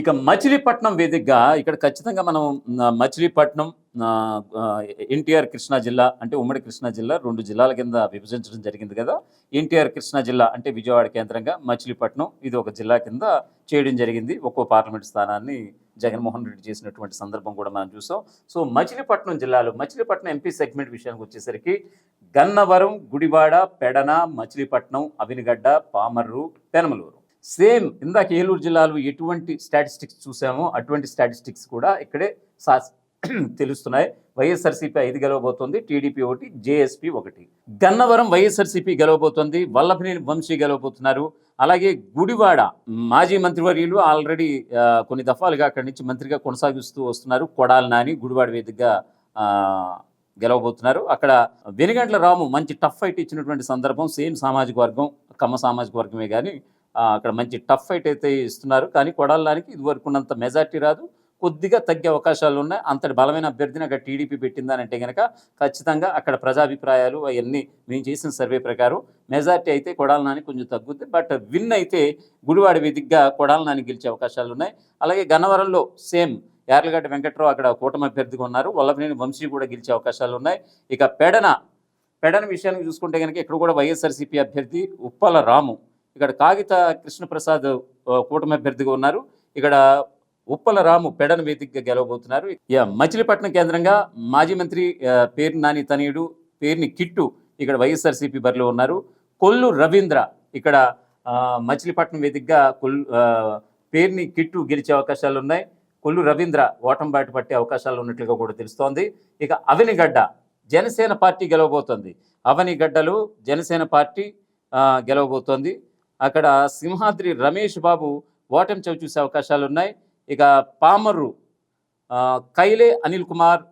ఇక మచిలీపట్నం వేదికగా ఇక్కడ ఖచ్చితంగా మనం మచిలీపట్నం ఎన్టీఆర్ కృష్ణా జిల్లా అంటే ఉమ్మడి కృష్ణా జిల్లా రెండు జిల్లాల కింద విభజించడం జరిగింది కదా. ఎన్టీఆర్ కృష్ణా జిల్లా అంటే విజయవాడ కేంద్రంగా మచిలీపట్నం ఇది ఒక జిల్లా కింద చేయడం జరిగింది. ఒక్కో పార్లమెంట్ స్థానాన్ని జగన్మోహన్ రెడ్డి చేసినటువంటి సందర్భం కూడా మనం చూసాం. సో మచిలీపట్నం జిల్లాలో మచిలీపట్నం ఎంపీ సెగ్మెంట్ విషయానికి వచ్చేసరికి గన్నవరం గుడివాడ పెడన మచిలీపట్నం అవినిగడ్డ పామర్రు పెనమలూరు. సేమ్ ఇందాక ఏలూరు జిల్లాలో ఎటువంటి స్టాటిస్టిక్స్ చూసామో అటువంటి స్టాటిస్టిక్స్ కూడా ఇక్కడే సా తెలుస్తున్నాయి. వైఎస్ఆర్సీపీ ఐదు గెలవబోతోంది టీడీపీ ఒకటి జేఎస్పీ ఒకటి. గన్నవరం వైఎస్ఆర్సీపీ గెలవబోతోంది వల్లభనేని వంశీ గెలవబోతున్నారు. అలాగే గుడివాడ మాజీ మంత్రివర్యులు ఆల్రెడీ కొన్ని దఫాలుగా అక్కడి నుంచి మంత్రిగా కొనసాగిస్తూ వస్తున్నారు. కొడాలి నాని గుడివాడ వేదికగా గెలవబోతున్నారు. అక్కడ వెనుగంట్ల రాము మంచి టఫ్ ఫైట్ ఇచ్చినటువంటి సందర్భం సేమ్ సామాజిక వర్గం కమ్మ సామాజిక వర్గమే కానీ అక్కడ మంచి టఫ్ ఫైట్ అయితే ఇస్తున్నారు. కానీ కొడాలానికి ఇదివరకు ఉన్నంత మెజార్టీ రాదు. కొద్దిగా తగ్గే అవకాశాలు ఉన్నాయి. అంతటి బలమైన అభ్యర్థిని అక్కడ టీడీపీ పెట్టిందనంటే కనుక ఖచ్చితంగా అక్కడ ప్రజాభిప్రాయాలు అవన్నీ మేము చేసిన సర్వే ప్రకారం మెజార్టీ అయితే కొడాల నాని కొంచెం తగ్గుద్ది. బట్ విన్ అయితే గుడివాడ వేదికగా కొడాల నాని గెలిచే అవకాశాలు ఉన్నాయి. అలాగే గన్నవరంలో సేమ్ యార్లగడ్డ వెంకట్రావు అక్కడ కూటమి అభ్యర్థిగా ఉన్నారు. వల్లభనేని వంశీ కూడా గెలిచే అవకాశాలు ఉన్నాయి. ఇక పెడన పెడన విషయానికి చూసుకుంటే కనుక ఇక్కడ కూడా వైఎస్ఆర్సీపీ అభ్యర్థి ఉప్పల రాము ఇక్కడ కాగిత కృష్ణప్రసాద్ కూటమి అభ్యర్థిగా ఉన్నారు. ఇక్కడ ఉప్పల రాము పెడన వేదికగా గెలవబోతున్నారు. మచిలీపట్నం కేంద్రంగా మాజీ మంత్రి పేరు నాని తనయుడు పేరుని కిట్టు ఇక్కడ వైఎస్ఆర్సీపీ బరిలో ఉన్నారు. కొల్లు రవీంద్ర ఇక్కడ మచిలీపట్నం వేదికగా కొల్లు పేరుని కిట్టు గెలిచే అవకాశాలు ఉన్నాయి. కొల్లు రవీంద్ర ఓటం పట్టే అవకాశాలు ఉన్నట్లుగా కూడా తెలుస్తోంది. ఇక అవనిగడ్డ జనసేన పార్టీ గెలవబోతోంది. అవనిగడ్డలు జనసేన పార్టీ గెలవబోతోంది. అక్కడ సింహాద్రి రమేష్ బాబు ఓటమి చవి చూసే అవకాశాలు ఉన్నాయి ఇక పామర్రు కైలే అనిల్ కుమార్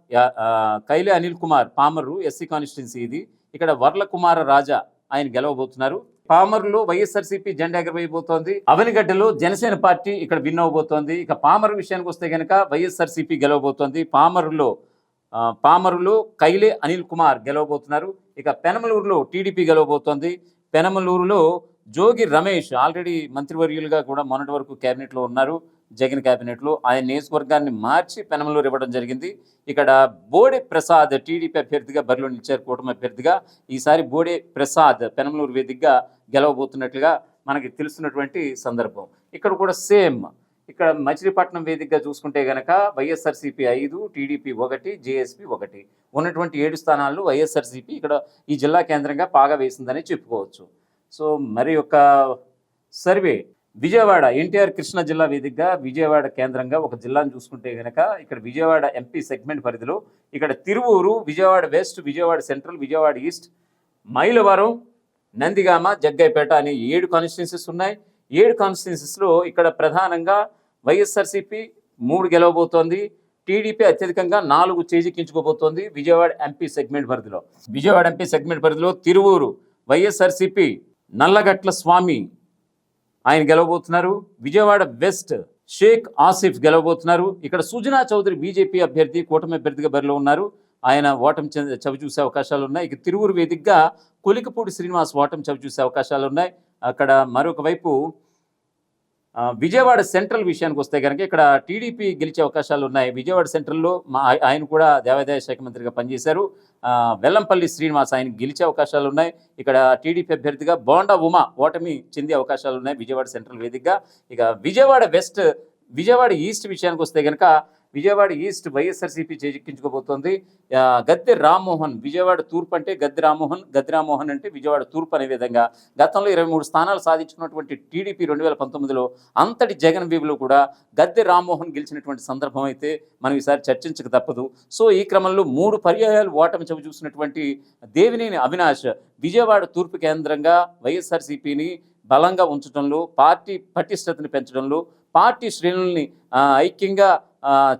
కైలే అనిల్ కుమార్ పామర్రు ఎస్సీ కాన్స్టిట్యున్సీ ఇది. ఇక్కడ వర్ల కుమార రాజా ఆయన గెలవబోతున్నారు. పామరులో వైఎస్ఆర్సీపీ జెండా ఎగరవేయబోతోంది. అవనిగడ్డలో జనసేన పార్టీ ఇక్కడ విన్ అవబోతోంది. ఇక పామరు విషయానికి వస్తే కనుక వైఎస్ఆర్సీపీ గెలవబోతోంది. పామరులో పామరులో కైలే అనిల్ కుమార్ గెలవబోతున్నారు. ఇక పెనమలూరులో టీడీపీ గెలవబోతోంది. పెనమలూరులో జోగి రమేష్ ఆల్రెడీ మంత్రివర్యులుగా కూడా మొన్నటి వరకు కేబినెట్లో ఉన్నారు. జగన్ కేబినెట్లో ఆయన నియోజకవర్గాన్ని మార్చి పెనమలూరు ఇవ్వడం జరిగింది. ఇక్కడ బోడే ప్రసాద్ టీడీపీ అభ్యర్థిగా బరిలో నిలిచారు కూటమి అభ్యర్థిగా. ఈసారి బోడే ప్రసాద్ పెనమలూరు వేదికగా గెలవబోతున్నట్లుగా మనకి తెలుస్తున్నటువంటి సందర్భం. ఇక్కడ కూడా సేమ్ ఇక్కడ మచిలీపట్నం వేదికగా చూసుకుంటే గనక వైఎస్ఆర్సీపీ ఐదు టీడీపీ ఒకటి జేఎస్పీ ఒకటి. ఉన్నటువంటి ఏడు స్థానాల్లో వైఎస్ఆర్సీపీ ఇక్కడ ఈ జిల్లా కేంద్రంగా పాగా వేసిందని చెప్పుకోవచ్చు. సో మరి ఒక సర్వే విజయవాడ ఎన్టీఆర్ కృష్ణా జిల్లా వేదికగా విజయవాడ కేంద్రంగా ఒక జిల్లాను చూసుకుంటే కనుక ఇక్కడ విజయవాడ ఎంపీ సెగ్మెంట్ పరిధిలో ఇక్కడ Tiruvuru Vijayawada west Vijayawada central Vijayawada east Mylavaram Nandigama Jaggaiahpet అనే ఏడు కాన్స్టిట్యున్సీస్ ఉన్నాయి. ఏడు కాన్స్టిట్యున్సీస్లో ఇక్కడ ప్రధానంగా వైఎస్ఆర్సీపీ మూడు గెలవబోతోంది. టీడీపీ అత్యధికంగా నాలుగు చేజిక్కించుకోబోతోంది విజయవాడ ఎంపీ సెగ్మెంట్ పరిధిలో. విజయవాడ ఎంపీ సెగ్మెంట్ పరిధిలో తిరువూరు వైఎస్ఆర్సీపీ నల్లగట్ల స్వామి ఆయన గెలవబోతున్నారు. విజయవాడ వెస్ట్ షేక్ ఆసిఫ్ గెలవబోతున్నారు. ఇక్కడ సుజనా చౌదరి బీజేపీ అభ్యర్థి కూటమి అభ్యర్థిగా బరిలో ఉన్నారు. ఆయన ఓటమి చవి చూసే అవకాశాలు ఉన్నాయి. ఇక తిరువురు వేదికగా కొలికపూడి శ్రీనివాస్ ఓటమి చవి చూసే అవకాశాలు ఉన్నాయి. అక్కడ మరొక వైపు విజయవాడ సెంట్రల్ విషయానికి వస్తే కనుక ఇక్కడ టీడీపీ గెలిచే అవకాశాలు ఉన్నాయి. విజయవాడ సెంట్రల్లో మా ఆయన కూడా దేవాదాయ శాఖ మంత్రిగా పనిచేశారు. వెల్లంపల్లి శ్రీనివాస్ ఆయన గెలిచే అవకాశాలు ఉన్నాయి. ఇక్కడ టీడీపీ అభ్యర్థిగా బోండా ఉమా ఓటమి చెందే అవకాశాలు ఉన్నాయి విజయవాడ సెంట్రల్ వేదికగా. ఇక విజయవాడ వెస్ట్ విజయవాడ ఈస్ట్ విషయానికి వస్తే కనుక విజయవాడ ఈస్ట్ వైఎస్ఆర్సీపీ చేజిక్కించుకోబోతోంది. గద్దె రామ్మోహన్ విజయవాడ తూర్పు అంటే గద్దె రామ్మోహన్ గద్దె రామ్మోహన్ అంటే విజయవాడ తూర్పు అనే విధంగా గతంలో ఇరవై మూడు స్థానాలు సాధించుకున్నటువంటి టీడీపీ రెండు వేల పంతొమ్మిదిలో అంతటి జగన్ వీవులో కూడా గద్దె రామ్మోహన్ గెలిచినటువంటి సందర్భం అయితే మనం ఈసారి చర్చించక తప్పదు. సో ఈ క్రమంలో మూడు పర్యాయాలు ఓటమి చవి చూసినటువంటి దేవినేని అవినాష్ విజయవాడ తూర్పు కేంద్రంగా వైఎస్ఆర్సీపీని బలంగా ఉంచడంలో పార్టీ పటిష్టతని పెంచడంలో పార్టీ శ్రేణుల్ని ఐక్యంగా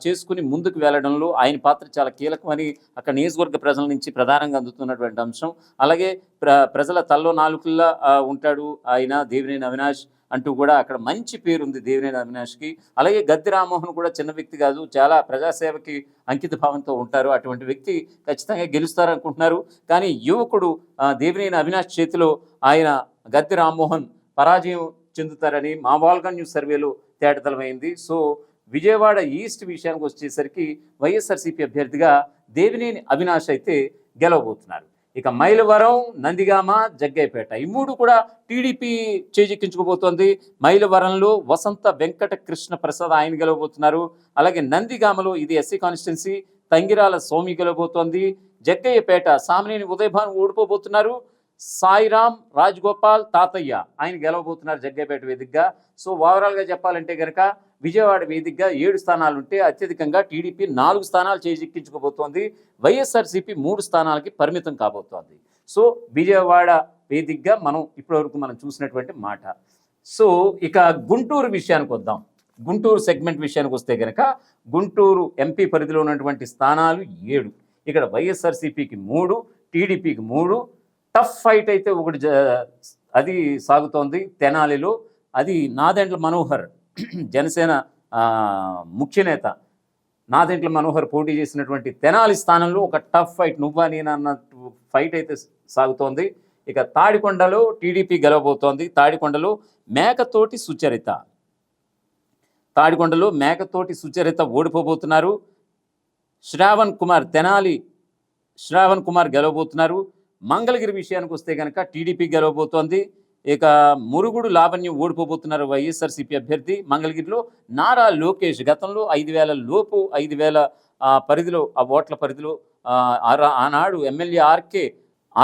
చేసుకుని ముందుకు వెళ్ళడంలో ఆయన పాత్ర చాలా కీలకమని అక్కడ నియోజకవర్గ ప్రజల నుంచి ప్రధానంగా అందుతున్నటువంటి అంశం. అలాగే ప్ర ప్రజల తల్లో నాలుకల్లా ఉంటాడు ఆయన దేవినేని అవినాష్ అంటూ కూడా అక్కడ మంచి పేరు ఉంది దేవినేని అవినాష్కి. అలాగే గద్దె రామ్మోహన్ కూడా చిన్న వ్యక్తి కాదు చాలా ప్రజాసేవకి అంకిత భావంతో ఉంటారు. అటువంటి వ్యక్తి ఖచ్చితంగా గెలుస్తారనుకుంటున్నారు. కానీ యువకుడు దేవినేని అవినాష్ చేతిలో ఆయన గద్దె రామ్మోహన్ పరాజయం చెందుతారని మా వాల్గా న్యూస్ సర్వేలో తేటతలమైంది. సో విజయవాడ ఈస్ట్ విషయానికి వచ్చేసరికి వైఎస్ఆర్సీపీ అభ్యర్థిగా దేవినేని అవినాష్ అయితే గెలవబోతున్నారు. ఇక మైలవరం నందిగామ జగ్గైపేట ఈ మూడు కూడా టీడీపీ చేజిక్కించుకోబోతోంది. మైలవరంలో వసంత వెంకట కృష్ణ ప్రసాద్ ఆయన గెలవబోతున్నారు. అలాగే నందిగామలో ఇది ఎస్సీ కాన్స్టిట్యున్సీ తంగిరాల సోమి గెలవబోతోంది. జగ్గయ్యపేట సామినేని ఉదయభాను ఓడిపోబోతున్నారు. సాయిరామ్ రాజ్గోపాల్ తాతయ్య. ఆయన గెలవబోతున్నారు జగ్గయ్యపేట వేదికగా. సో ఓవరాల్గా చెప్పాలంటే కనుక విజయవాడ వేదికగా ఏడు స్థానాలు ఉంటే అత్యధికంగా టీడీపీ నాలుగు స్థానాలు చేజిక్కించుకోబోతోంది. వైఎస్ఆర్సీపీ మూడు స్థానాలకి పరిమితం కాబోతోంది. సో విజయవాడ వేదికగా మనం ఇప్పటివరకు మనం చూసినటువంటి మాట. సో ఇక గుంటూరు విషయానికి వద్దాం. గుంటూరు సెగ్మెంట్ విషయానికి వస్తే కనుక గుంటూరు ఎంపీ పరిధిలో ఉన్నటువంటి స్థానాలు ఏడు. ఇక్కడ వైఎస్ఆర్సీపీకి మూడు టీడీపీకి మూడు టఫ్ ఫైట్ అయితే ఒకటి జ- అది సాగుతోంది తెనాలిలో. అది నాదెంట్ల మనోహర్ జనసేన ముఖ్య నేత నాదెంట్ల మనోహర్ పోటీ చేసినటువంటి తెనాలి స్థానంలో ఒక టఫ్ ఫైట్. నువ్వా నేను అన్నట్టు ఫైట్ అయితే సాగుతోంది. ఇక తాడికొండలో టీడీపీ గెలవబోతోంది. తాడికొండలో మేకతోటి సుచరిత. తాడికొండలో మేకతోటి సుచరిత ఓడిపోబోతున్నారు. శ్రావణ్ కుమార్ తెనాలి శ్రావణ్ కుమార్ గెలవబోతున్నారు. మంగళగిరి విషయానికి వస్తే కనుక టీడీపీ గెలవబోతోంది. ఇక మురుగుడు లావణ్యం ఓడిపోబోతున్నారు వైఎస్ఆర్సీపీ అభ్యర్థి మంగళగిరిలో నారా లోకేష్. గతంలో ఐదు వేల లోపు ఐదు వేల పరిధిలో ఆ ఓట్ల పరిధిలో ఆనాడు ఎమ్మెల్యే ఆర్కే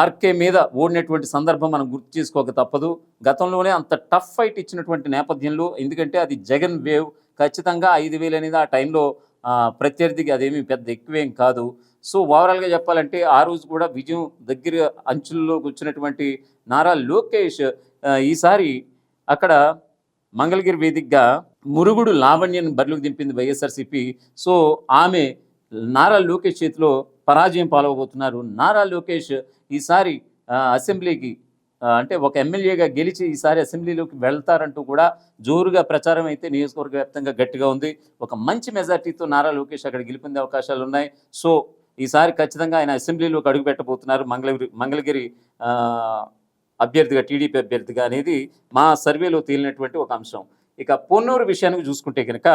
ఆర్కే మీద ఓడినటువంటి సందర్భం మనం గుర్తు చేసుకోక తప్పదు. గతంలోనే అంత టఫ్ ఫైట్ ఇచ్చినటువంటి నేపథ్యంలో ఎందుకంటే అది జగన్ వేవ్. ఖచ్చితంగా ఐదు వేలు అనేది ఆ టైంలో ప్రత్యర్థికి అదేమీ పెద్ద ఎక్కువేం కాదు. సో ఓవరాల్గా చెప్పాలంటే ఆ రోజు కూడా విజయం దగ్గర అంచుల్లో కూర్చున్నటువంటి నారా లోకేష్ ఈసారి అక్కడ మంగళగిరి వేదికగా మురుగుడు లావణ్యను బరిలోకి దింపింది వైఎస్ఆర్సీపీ. సో ఆమె నారా లోకేష్ చేతిలో పరాజయం పాల్వబోతున్నారు. నారా లోకేష్ ఈసారి అసెంబ్లీకి అంటే ఒక ఎమ్మెల్యేగా గెలిచి ఈసారి అసెంబ్లీలోకి వెళ్తారంటూ కూడా జోరుగా ప్రచారం అయితే నియోజకవర్గ వ్యాప్తంగా గట్టిగా ఉంది. ఒక మంచి మెజార్టీతో నారా లోకేష్ అక్కడ గెలిపిందే అవకాశాలు ఉన్నాయి సో ఈసారి ఖచ్చితంగా ఆయన అసెంబ్లీలోకి అడుగు పెట్టబోతున్నారు. మంగళగిరి మంగళగిరి అభ్యర్థిగా టీడీపీ అభ్యర్థిగా అనేది మా సర్వేలో తేలినటువంటి ఒక అంశం. ఇక పొన్నూరు విషయానికి చూసుకుంటే కనుక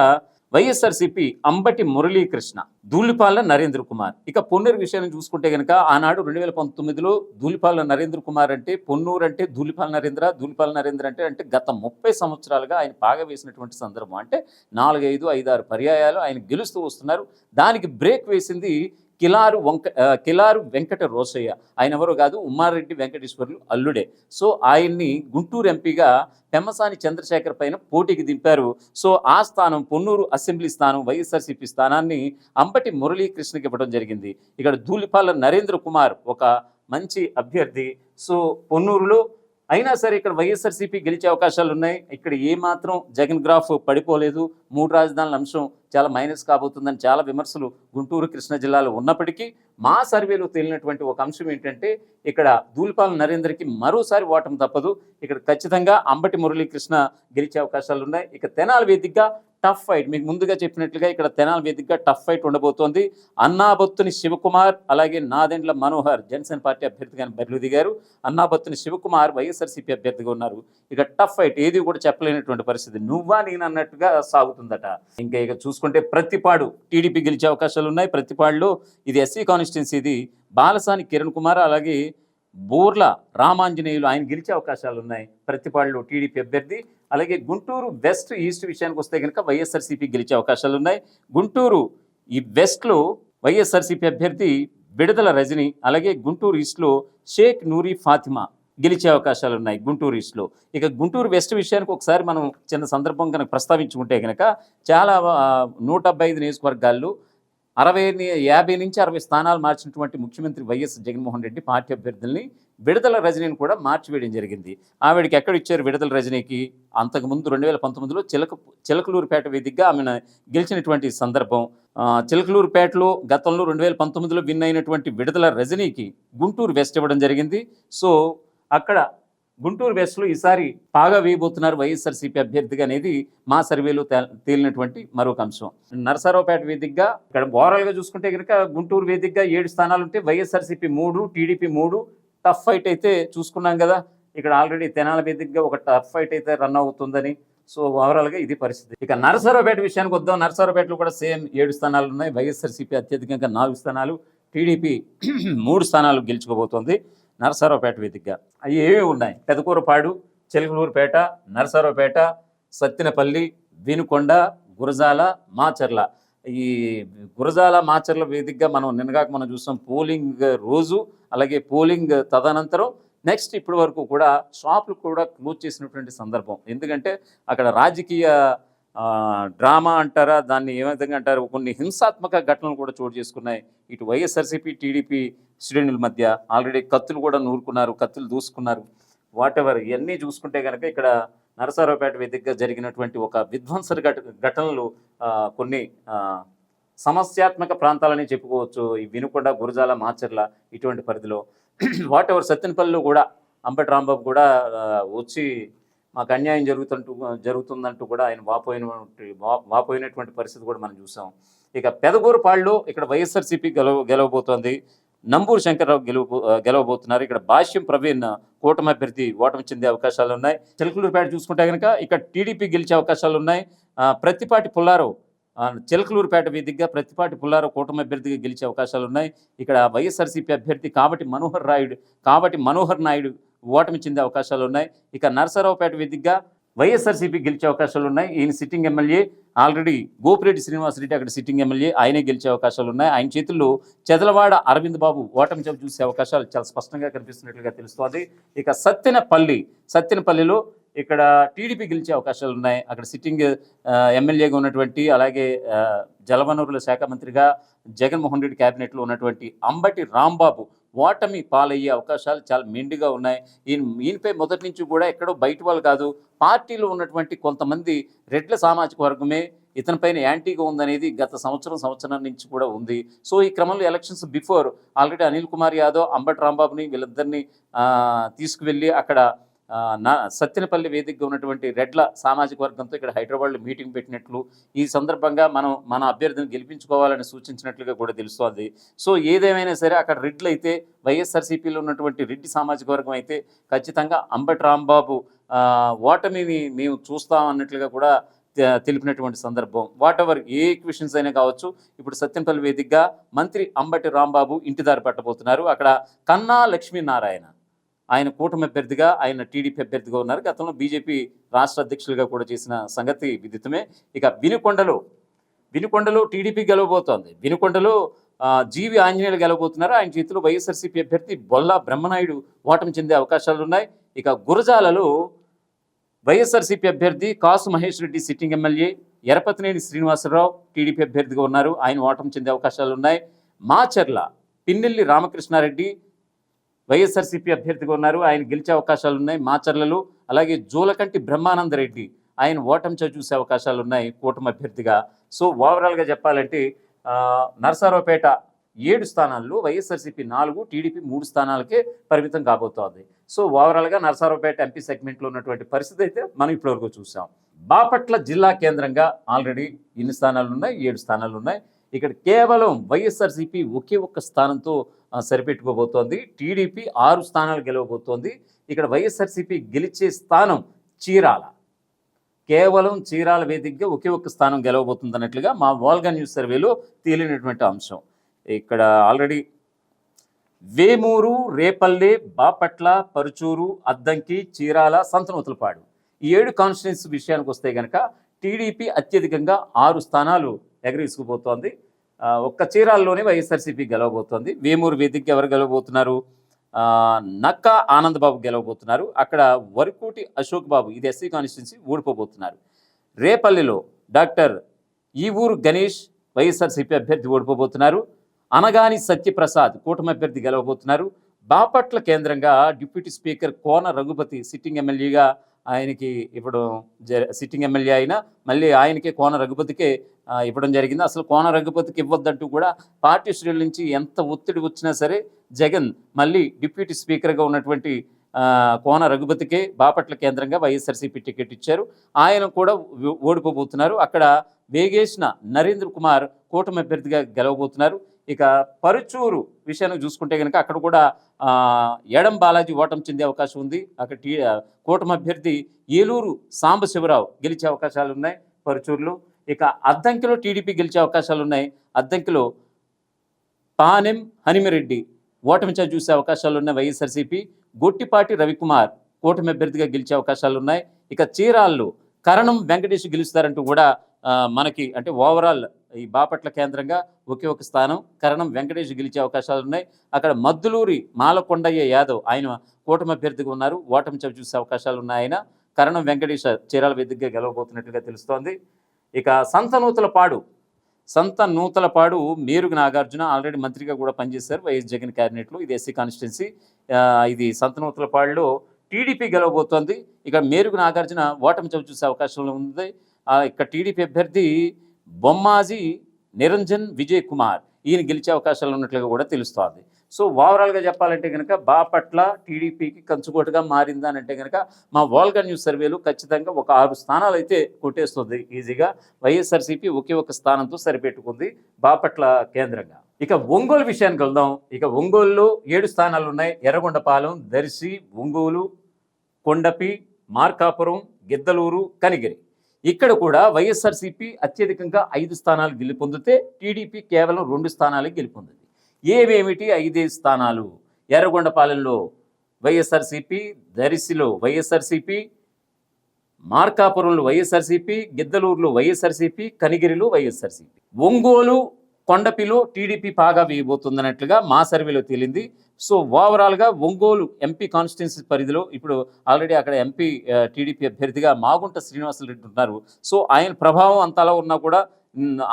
వైఎస్ఆర్సీపీ అంబటి మురళీకృష్ణ ధూళిపాల నరేంద్ర కుమార్. ఇక పొన్నూరు విషయాన్ని చూసుకుంటే కనుక ఆనాడు రెండు వేల పంతొమ్మిదిలో ధూళిపాల నరేంద్ర కుమార్ అంటే పొన్నూరు అంటే ధూళిపాల నరేంద్ర ధూళిపాల నరేంద్ర అంటే అంటే గత ముప్పై సంవత్సరాలుగా ఆయన బాగా వేసినటువంటి సందర్భం. అంటే నాలుగైదు ఐదారు పర్యాయాలు ఆయన గెలుస్తూ వస్తున్నారు. దానికి బ్రేక్ వేసింది కిలారు వంక కిలారు వెంకట రోసయ్య. ఆయన ఎవరో కాదు ఉమ్మారెడ్డి వెంకటేశ్వర్లు అల్లుడే. సో ఆయన్ని గుంటూరు ఎంపీగా పెమ్మసాని చంద్రశేఖర్ పైన పోటీకి దింపారు. సో ఆ స్థానం పొన్నూరు అసెంబ్లీ స్థానం వైఎస్ఆర్సీపీ స్థానాన్ని అంబటి మురళీకృష్ణకి ఇవ్వడం జరిగింది. ఇక్కడ ధూళిపాల నరేంద్ర కుమార్ ఒక మంచి అభ్యర్థి. సో పొన్నూరులో అయినా సరే ఇక్కడ వైఎస్ఆర్సీపీ గెలిచే అవకాశాలు ఉన్నాయి. ఇక్కడ ఏమాత్రం జగన్ గ్రాఫ్ పడిపోలేదు. మూడు రాజధానుల అంశం చాలా మైనస్ కాబోతుందని చాలా విమర్శలు గుంటూరు కృష్ణా జిల్లాలో ఉన్నప్పటికీ మా సర్వేలో తేలినటువంటి ఒక అంశం ఏంటంటే ఇక్కడ ధూళిపాల నరేంద్రకి మరోసారి ఓటం తప్పదు. ఇక్కడ ఖచ్చితంగా అంబటి మురళీకృష్ణ గెలిచే అవకాశాలు ఉన్నాయి. ఇక తెనాలి వేదికగా టఫ్ ఫైట్ మీకు ముందుగా చెప్పినట్లుగా ఇక్కడ తెనాలి వేదికగా టఫ్ ఫైట్ ఉండబోతోంది. అన్నాబొత్తుని శివకుమార్ అలాగే నాదెండ్ల మనోహర్ జనసేన పార్టీ అభ్యర్థిగా బరిలు దిగారు అన్నాబొత్తుని శివకుమార్ వైఎస్ఆర్సీపీ అభ్యర్థిగా ఉన్నారు. ఇక టఫ్ ఫైట్ ఏది కూడా చెప్పలేనటువంటి పరిస్థితి. నువ్వా నేను అన్నట్టుగా సాగుతుందట. ఇంకా ఇక చూసుకుంటే ప్రతిపాడు టీడీపీ గెలిచే అవకాశాలు ఉన్నాయి. ప్రతిపాడులో ఇది ఎస్సీ కాన్స్టిట్యున్సీ ఇది బాలసాని కిరణ్ కుమార్ అలాగే బోర్ల రామాంజనేయులు ఆయన గెలిచే అవకాశాలు ఉన్నాయి. ప్రతిపాడులో టీడీపీ అభ్యర్థి అలాగే గుంటూరు వెస్ట్ ఈస్ట్ విషయానికి వస్తే కనుక వైఎస్ఆర్సీపీ గెలిచే అవకాశాలు ఉన్నాయి. గుంటూరు ఈ వెస్ట్లో వైఎస్ఆర్సీపీ అభ్యర్థి విడుదల రజని అలాగే గుంటూరు ఈస్ట్లో షేక్ నూరి ఫాతిమా గెలిచే అవకాశాలు ఉన్నాయి గుంటూరు ఈస్ట్లో. ఇక గుంటూరు వెస్ట్ విషయానికి ఒకసారి మనం చిన్న సందర్భం కనుక ప్రస్తావించుకుంటే కనుక చాలా నూట డెబ్బై ఐదు నియోజకవర్గాల్లో అరవై యాభై నుంచి అరవై స్థానాలు మార్చినటువంటి ముఖ్యమంత్రి వైఎస్ జగన్మోహన్ రెడ్డి పార్టీ అభ్యర్థుల్ని విడుదల రజనీని కూడా మార్చివేయడం జరిగింది. ఆవిడకి ఎక్కడ ఇచ్చారు విడుదల రజనీకి? అంతకుముందు రెండు వేల పంతొమ్మిదిలో చిలక చిలకలూరుపేట వేదికగా ఆమెను గెలిచినటువంటి సందర్భం. చిలకలూరుపేటలో గతంలో రెండు వేల పంతొమ్మిదిలో విన్ అయినటువంటి విడుదల రజనీకి గుంటూరు వెస్ట్ ఇవ్వడం జరిగింది. సో అక్కడ గుంటూరు వెస్ట్లో ఈసారి బాగా వేయబోతున్నారు వైఎస్ఆర్సీపీ అభ్యర్థిగా అనేది మా సర్వేలో తే- తేలినటువంటి మరొక అంశం. నరసరావుపేట వేదికగా ఇక్కడ ఓవరాల్గా చూసుకుంటే కనుక గుంటూరు వేదికగా ఏడు స్థానాలు ఉంటే వైఎస్ఆర్సీపీ మూడు టీడీపీ మూడు టఫ్ ఫైట్ అయితే చూసుకున్నాం కదా. ఇక్కడ ఆల్రెడీ తెనాల వేదికగా ఒక టఫ్ ఫైట్ అయితే రన్ అవుతుందని. సో ఓవరాల్గా ఇది పరిస్థితి. ఇక నరసరావుపేట విషయానికి వద్దాం. నరసరావుపేటలో కూడా సేమ్ ఏడు స్థానాలు ఉన్నాయి. వైఎస్ఆర్సీపీ అత్యధికంగా నాలుగు స్థానాలు టీడీపీ మూడు స్థానాలు గెలుచుకోబోతోంది నరసరావుపేట వేదికగా. అవి ఏవి ఉన్నాయి? పెదకూరపాడు చెలకలూరుపేట నరసరావుపేట సత్తినపల్లి వినుకొండ గురజాల మాచర్ల. ఈ గురజాల మాచర్ల వేదికగా మనం నిన్నగాక మనం చూసాం పోలింగ్ రోజు అలాగే పోలింగ్ తదనంతరం. నెక్స్ట్ ఇప్పటి వరకు కూడా షాపులు కూడా క్లోజ్ చేసినటువంటి సందర్భం. ఎందుకంటే అక్కడ రాజకీయ డ్రామా అంటారా దాన్ని ఏ విధంగా అంటారు కొన్ని హింసాత్మక ఘటనలు కూడా చోటు చేసుకున్నాయి. ఇటు వైఎస్ఆర్సీపీ టీడీపీ శ్రేణుల మధ్య ఆల్రెడీ కత్తులు కూడా నూరుకున్నారు కత్తులు దూసుకున్నారు. వాటెవర్ ఇవన్నీ చూసుకుంటే కనుక ఇక్కడ నరసరావుపేట వేదికగా జరిగినటువంటి ఒక విధ్వంసర ఘట ఘటనలు కొన్ని సమస్యాత్మక ప్రాంతాలని చెప్పుకోవచ్చు. ఈ వినుకొండ గురజాల మాచర్ల ఇటువంటి పరిధిలో వాట్ ఎవర్ సత్యనపల్లిలో కూడా అంబటి రాంబాబు కూడా వచ్చి మాకు అన్యాయం జరుగుతుంటూ జరుగుతుందంటూ కూడా ఆయన వాపోయిన వాపోయినటువంటి పరిస్థితి కూడా మనం చూసాం. ఇక పెదగూరుపాళ్ళు ఇక్కడ వైఎస్ఆర్సీపీ గెలవ గెలవబోతోంది. నంబూరు శంకర్రావు గెలువ గెలవబోతున్నారు. ఇక్కడ భాష్యం ప్రవీణ్ కూటమి అభ్యర్థి ఓటమి చెందే అవకాశాలు ఉన్నాయి చిలకలూరుపేట చూసుకుంటే కనుక ఇక్కడ టీడీపీ గెలిచే అవకాశాలు ఉన్నాయి ప్రతిపాటి పుల్లారావు చిలకలూరుపేట వేదికగా ప్రతిపాటి పుల్లారావు కూటమి అభ్యర్థిగా గెలిచే అవకాశాలు ఉన్నాయి ఇక్కడ వైఎస్ఆర్సీపీ అభ్యర్థి కాబట్టి మనోహర్ రాయుడు కాబట్టి మనోహర్ నాయుడు ఓటమి చెందే అవకాశాలు ఉన్నాయి ఇక నరసరావుపేట వేదికగా వైఎస్ఆర్సీపీ గెలిచే అవకాశాలు ఉన్నాయి. ఈయన sitting MLA already Gopireddy Srinivasa Reddy అక్కడ సిట్టింగ్ ఎమ్మెల్యే. ఆయనే గెలిచే అవకాశాలు ఉన్నాయి. ఆయన చేతుల్లో చెదలవాడ అరవింద్ బాబు ఓటమి చవి చూసే అవకాశాలు చాలా స్పష్టంగా కనిపిస్తున్నట్లుగా తెలుస్తోంది. ఇక సత్తెనపల్లి సత్యనపల్లిలో ఇక్కడ టీడీపీ గెలిచే అవకాశాలు ఉన్నాయి. అక్కడ సిట్టింగ్ ఎమ్మెల్యేగా ఉన్నటువంటి అలాగే జలవనరుల శాఖ మంత్రిగా జగన్మోహన్ రెడ్డి క్యాబినెట్లో ఉన్నటువంటి అంబటి రాంబాబు ఓటమి పాలయ్యే అవకాశాలు చాలా మెండుగా ఉన్నాయి. ఈయన ఈయనపై మొదటి నుంచి కూడా ఎక్కడో బయట వాళ్ళు కాదు పార్టీలో ఉన్నటువంటి కొంతమంది రెడ్ల సామాజిక వర్గమే ఇతనిపైన యాంటీగా ఉందనేది గత సంవత్సరం సంవత్సరం నుంచి కూడా ఉంది. సో ఈ క్రమంలో elections before already Anil Kumar Yadav Ambati రాంబాబుని వీళ్ళిద్దరిని తీసుకువెళ్ళి అక్కడ నా సత్యనపల్లి వేదికగా ఉన్నటువంటి రెడ్ల సామాజిక వర్గంతో ఇక్కడ హైదరాబాద్లో మీటింగ్ పెట్టినట్లు ఈ సందర్భంగా మనం మన అభ్యర్థిని గెలిపించుకోవాలని సూచించినట్లుగా కూడా తెలుస్తోంది. సో ఏదేమైనా సరే అక్కడ రెడ్లు అయితే వైఎస్ఆర్సీపీలో ఉన్నటువంటి రెడ్డి సామాజిక వర్గం అయితే ఖచ్చితంగా అంబటి రాంబాబు ఓటమిని మేము చూస్తాం అన్నట్లుగా కూడా తె- తెలిపినటువంటి సందర్భం. వాట్ ఎవర్ ఏ క్వశ్చన్స్ అయినా కావచ్చు ఇప్పుడు సత్యంపల్లి వేదికగా మంత్రి అంబటి రాంబాబు ఇంటిదారి పట్టబోతున్నారు. అక్కడ కన్నా లక్ష్మీనారాయణ. ఆయన కూటమి అభ్యర్థిగా ఆయన టీడీపీ అభ్యర్థిగా ఉన్నారు. గతంలో బీజేపీ రాష్ట్ర అధ్యక్షులుగా కూడా చేసిన సంగతి విదితమే. ఇక వినుకొండలో వినుకొండలో టీడీపీ గెలవబోతోంది. వినుకొండలో జీవి ఆంజనేయులు గెలవబోతున్నారు. ఆయన చేతిలో వైఎస్ఆర్సీపీ అభ్యర్థి బొల్లా బ్రహ్మనాయుడు ఓటమి చెందే అవకాశాలు ఉన్నాయి. ఇక గురజాలలో వైఎస్ఆర్సీపీ అభ్యర్థి Kasu Mahesh Reddy sitting MLA Yarapathineni Srinivasa Rao TDP అభ్యర్థిగా ఉన్నారు. ఆయన ఓటమి చెందే అవకాశాలు ఉన్నాయి. మాచర్ల పిన్నెల్లి రామకృష్ణారెడ్డి వైఎస్ఆర్సీపీ అభ్యర్థిగా ఉన్నారు. ఆయన గెలిచే అవకాశాలు ఉన్నాయి. మాచర్లలో అలాగే జూలకంటి బ్రహ్మానందరెడ్డి ఆయన ఓటమి చూసే అవకాశాలు ఉన్నాయి కూటమి అభ్యర్థిగా. సో ఓవరాల్గా చెప్పాలంటే నరసారావుపేట ఏడు స్థానాల్లో వైఎస్ఆర్సీపీ నాలుగు టీడీపీ మూడు స్థానాలకే పరిమితం కాబోతోంది. సో ఓవరాల్గా నరసారావుపేట ఎంపీ సెగ్మెంట్లో ఉన్నటువంటి పరిస్థితి అయితే మనం ఇప్పటివరకు చూసాం. బాపట్ల జిల్లా కేంద్రంగా ఆల్రెడీ ఎన్ని స్థానాలు ఉన్నాయి ఏడు స్థానాలు ఉన్నాయి. ఇక్కడ కేవలం వైఎస్ఆర్సీపీ ఒకే ఒక్క స్థానంతో సరిపెట్టుకోబోతోంది. టీడీపీ ఆరు స్థానాలు గెలవబోతోంది. ఇక్కడ వైఎస్ఆర్సీపీ గెలిచే స్థానం చీరాల. కేవలం చీరాల వేదికగా ఒకే ఒక్క స్థానం గెలవబోతుంది అన్నట్లుగా మా వాల్గా న్యూస్ సర్వేలో తేలినటువంటి అంశం. ఇక్కడ ఆల్రెడీ వేమూరు రేపల్లె బాపట్ల పరుచూరు అద్దంకి చీరాల సంతనూతలపాడు ఈ ఏడు కాన్స్టిట్యున్సీ విషయానికి వస్తే కనుక టీడీపీ అత్యధికంగా ఆరు స్థానాలు ఎగరేసుకుపోతోంది. ఒక్క చీరాల్లోనే వైఎస్ఆర్సీపీ గెలవబోతోంది. వేమూరు వేదికగా ఎవరు గెలవబోతున్నారు? నక్క ఆనంద్ బాబు గెలవబోతున్నారు. అక్కడ వరకూటి అశోక్ బాబు ఇది ఎస్సీ కాన్స్టిట్యున్సీ ఓడిపోబోతున్నారు. రేపల్లిలో డాక్టర్ ఈ ఊరు గణేష్ వైఎస్ఆర్సీపీ అభ్యర్థి ఓడిపోబోతున్నారు. అనగాని సత్యప్రసాద్ కూటమి అభ్యర్థి గెలవబోతున్నారు. బాపట్ల కేంద్రంగా deputy speaker Kona Raghupathi sitting ఎమ్మెల్యేగా ఆయనకి ఇప్పుడు జ- సిట్టింగ్ ఎమ్మెల్యే అయినా మళ్ళీ ఆయనకే కోన రఘుపతికే ఇవ్వడం జరిగింది. అసలు కోన రఘుపతికి ఇవ్వద్దంటూ కూడా పార్టీ శ్రేణుల నుంచి ఎంత ఒత్తిడి వచ్చినా సరే జగన్ మళ్ళీ డిప్యూటీ స్పీకర్గా ఉన్నటువంటి కోన రఘుపతికే బాపట్ల కేంద్రంగా వైఎస్ఆర్సీపీ టికెట్ ఇచ్చారు. ఆయన కూడా ఓడిపోబోతున్నారు. అక్కడ వేగేసిన నరేంద్ర కుమార్ కూటమి అభ్యర్థిగా గెలవబోతున్నారు. ఇక పరుచూరు విషయాన్ని చూసుకుంటే కనుక అక్కడ కూడా ఎడం బాలాజీ ఓటమి చెందే అవకాశం ఉంది. అక్కడ టీ కూటమి అభ్యర్థి ఏలూరు సాంబశివరావు గెలిచే అవకాశాలు ఉన్నాయి పరుచూరులో. ఇక అద్దంకిలో టీడీపీ గెలిచే అవకాశాలు ఉన్నాయి. అద్దంకిలో పానెం హనిమిరెడ్డి ఓటమి చూసే అవకాశాలు ఉన్నాయి వైఎస్ఆర్సీపీ. గొట్టిపాటి రవికుమార్ కూటమి అభ్యర్థిగా గెలిచే అవకాశాలు ఉన్నాయి. ఇక చీరాల్లో కరణం వెంకటేష్ గెలుస్తారంటూ కూడా మనకి అంటే ఓవరాల్ ఈ బాపట్ల కేంద్రంగా ఒకే ఒక స్థానం. కరణం వెంకటేష్ గెలిచే అవకాశాలు ఉన్నాయి. అక్కడ మద్దులూరి మాలకొండయ్య యాదవ్ ఆయన కూటమి అభ్యర్థిగా ఉన్నారు. ఓటమి చవి చూసే అవకాశాలు ఉన్నాయి ఆయన. కరణం వెంకటేష్ చీరాల వేదికగా గెలవబోతున్నట్లుగా తెలుస్తోంది. ఇక సంతనూతలపాడు సంత నూతలపాడు మేరుగు నాగార్జున ఆల్రెడీ మంత్రిగా కూడా పనిచేశారు. వైఎస్ జగన్ క్యాబినెట్లో ఇది ఎస్సీ కాన్స్టిట్యున్సీ. ఇది సంత నూతలపాడులో టీడీపీ గెలవబోతోంది. ఇక మేరుగు నాగార్జున ఓటమి చవి చూసే అవకాశం ఉంది. ఇక్కడ టీడీపీ అభ్యర్థి బొమ్మాజీ నిరంజన్ విజయ్ కుమార్. ఈయన గెలిచే అవకాశాలు ఉన్నట్లుగా కూడా తెలుస్తోంది. సో ఓవరాల్గా చెప్పాలంటే కనుక బాపట్ల టీడీపీకి కంచుకోటగా మారిందా అని అంటే కనుక మా వాల్గా న్యూస్ సర్వేలు ఖచ్చితంగా ఒక ఆరు స్థానాలు అయితే కొట్టేస్తుంది ఈజీగా. వైఎస్ఆర్సీపీ ఒకే ఒక స్థానంతో సరిపెట్టుకుంది బాపట్ల కేంద్రంగా. ఇక ఒంగోలు విషయానికి వెళ్దాం. ఇక ఒంగోలులో ఏడు స్థానాలు ఉన్నాయి ఎర్రగొండపాలెం దర్శి ఒంగోలు కొండపి మార్కాపురం గిద్దలూరు కనిగిరి. ఇక్కడ కూడా వైఎస్ఆర్సీపీ అత్యధికంగా ఐదు స్థానాలు గెలుపొందితే టీడీపీ కేవలం రెండు స్థానాలు గెలుపొందింది. ఏవేమిటి ఐదే స్థానాలు? ఎర్రగొండపాలెంలో వైఎస్ఆర్సీపీ దరిసిలో వైఎస్ఆర్సీపీ మార్కాపురంలో వైఎస్ఆర్సీపీ గిద్దలూరులో వైఎస్ఆర్సీపీ కనిగిరిలో వైఎస్ఆర్సీపీ. ఒంగోలు కొండపిలో టీడీపీ పాగా వేయబోతుందన్నట్లుగా మా సర్వేలో తేలింది. సో ఓవరాల్గా ఒంగోలు ఎంపీ కాన్స్టిట్యున్సీ పరిధిలో ఇప్పుడు ఆల్రెడీ అక్కడ ఎంపీ టీడీపీ అభ్యర్థిగా మాగుంట శ్రీనివాసరెడ్డి ఉన్నారు. సో ఆయన ప్రభావం అంతలా ఉన్నా కూడా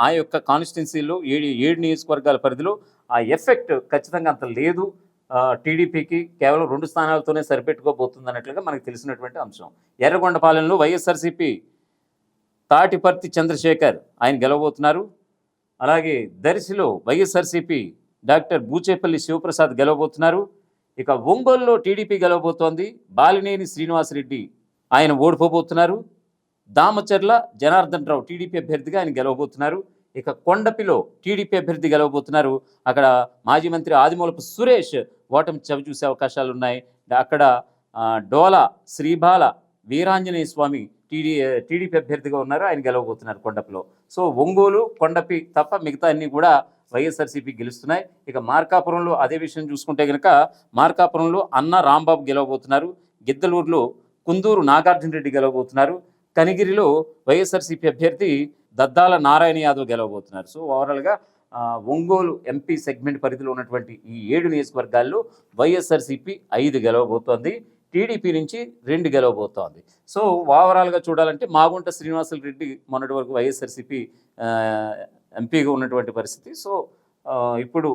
ఆ యొక్క కాన్స్టిట్యున్సీలో ఏడు ఏడు నియోజకవర్గాల పరిధిలో ఆ ఎఫెక్ట్ ఖచ్చితంగా అంత లేదు. టీడీపీకి కేవలం రెండు స్థానాలతోనే సరిపెట్టుకోబోతుంది అన్నట్లుగా మనకు తెలిసినటువంటి అంశం. ఎర్రగొండపాలెంలో వైఎస్ఆర్సీపీ తాటిపర్తి చంద్రశేఖర్ ఆయన గెలవబోతున్నారు. అలాగే దర్శిలో వైఎస్ఆర్సీపీ డాక్టర్ బూచేపల్లి శివప్రసాద్ గెలవబోతున్నారు. ఇక ఒంగోలులో టీడీపీ గెలవబోతోంది. బాలినేని శ్రీనివాసరెడ్డి ఆయన ఓడిపోబోతున్నారు. దామచర్ల జనార్దన్ రావు టీడీపీ అభ్యర్థిగా ఆయన గెలవబోతున్నారు. ఇక కొండపిలో టీడీపీ అభ్యర్థి గెలవబోతున్నారు. అక్కడ మాజీ మంత్రి ఆదిమూలపు సురేష్ ఓటమి చవి చూసే అవకాశాలు ఉన్నాయి అక్కడ డోల డోలా శ్రీబాల వీరాంజనేయ స్వామి టీడీ టీడీపీ అభ్యర్థిగా ఉన్నారు. ఆయన గెలవబోతున్నారు కొండపిలో. సో ఒంగోలు కొండపి తప్ప మిగతా అన్ని కూడా వైఎస్ఆర్సీపీ గెలుస్తున్నాయి. ఇక మార్కాపురంలో అదే విషయం చూసుకుంటే కనుక మార్కాపురంలో అన్న రాంబాబు గెలవబోతున్నారు. గిద్దలూరులో కుందూరు నాగార్జున రెడ్డి గెలవబోతున్నారు. కనిగిరిలో వైఎస్ఆర్సీపీ అభ్యర్థి దద్దాల నారాయణ యాదవ్ గెలవబోతున్నారు. సో ఓవరాల్గా ఒంగోలు ఎంపీ సెగ్మెంట్ పరిధిలో ఉన్నటువంటి ఈ ఏడు నియోజకవర్గాల్లో వైఎస్ఆర్సీపీ ఐదు గెలవబోతోంది. టీడీపీ నుంచి రెండు గెలవబోతోంది. సో ఓవరాల్గా చూడాలంటే మాగుంట శ్రీనివాసులు రెడ్డి మొన్నటి వరకు వైఎస్ఆర్సీపీ ఎంపీగా ఉన్నటువంటి పరిస్థితి. సో ఇప్పుడు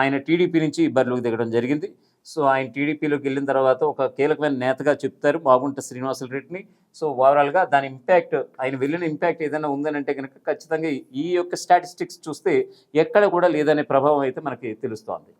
ఆయన టీడీపీ నుంచి బరిలోకి దిగడం జరిగింది. సో ఆయన టీడీపీలోకి వెళ్ళిన తర్వాత ఒక కీలకమైన నేతగా చెప్తారు మాగుంట శ్రీనివాసులు రెడ్డిని. సో ఓవరాల్గా దాని ఇంపాక్ట్ ఆయన వెళ్ళిన ఇంపాక్ట్ ఏదైనా ఉందని అంటే కనుక ఖచ్చితంగా ఈ యొక్క స్టాటిస్టిక్స్ చూస్తే ఎక్కడ కూడా లేదనే ప్రభావం అయితే మనకి తెలుస్తోంది.